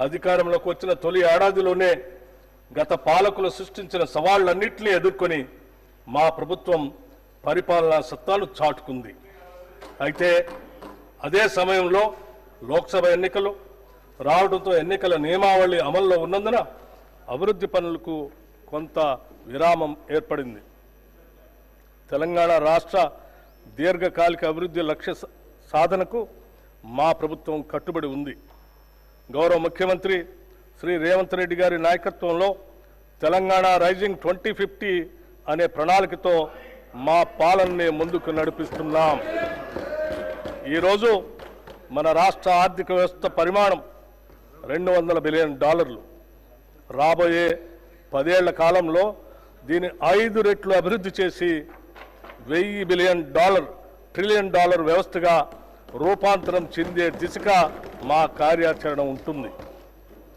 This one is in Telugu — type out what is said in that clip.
అధికారంలోకి వచ్చిన తొలి ఏడాదిలోనే గత పాలకులు సృష్టించిన సవాళ్ళన్నింటినీ ఎదుర్కొని మా ప్రభుత్వం పరిపాలనా సత్తాలు చాటుకుంది. అయితే అదే సమయంలో లోక్సభ ఎన్నికలు రావడంతో ఎన్నికల నియమావళి అమల్లో ఉన్నందున అభివృద్ధి పనులకు కొంత విరామం ఏర్పడింది. తెలంగాణ రాష్ట్ర దీర్ఘకాలిక అభివృద్ధి లక్ష్య స- సాధనకు మా ప్రభుత్వం కట్టుబడి ఉంది. గౌరవ ముఖ్యమంత్రి శ్రీ రేవంత్ రెడ్డి గారి నాయకత్వంలో తెలంగాణ రైజింగ్ ట్వంటీ ఫిఫ్టీ అనే ప్రణాళికతో మా పాలనని ముందుకు నడిపిస్తున్నాం. ఈరోజు మన రాష్ట్ర ఆర్థిక వ్యవస్థ పరిమాణం రెండు వందల బిలియన్ డాలర్లు. రాబోయే పదేళ్ళ కాలంలో దీని ఐదు రెట్లు అభివృద్ధి చేసి వెయ్యి బిలియన్ డాలర్ ట్రిలియన్ డాలర్ వ్యవస్థగా రూపాంతరం చెందే దిశగా మా కార్యాచరణ ఉంటుంది.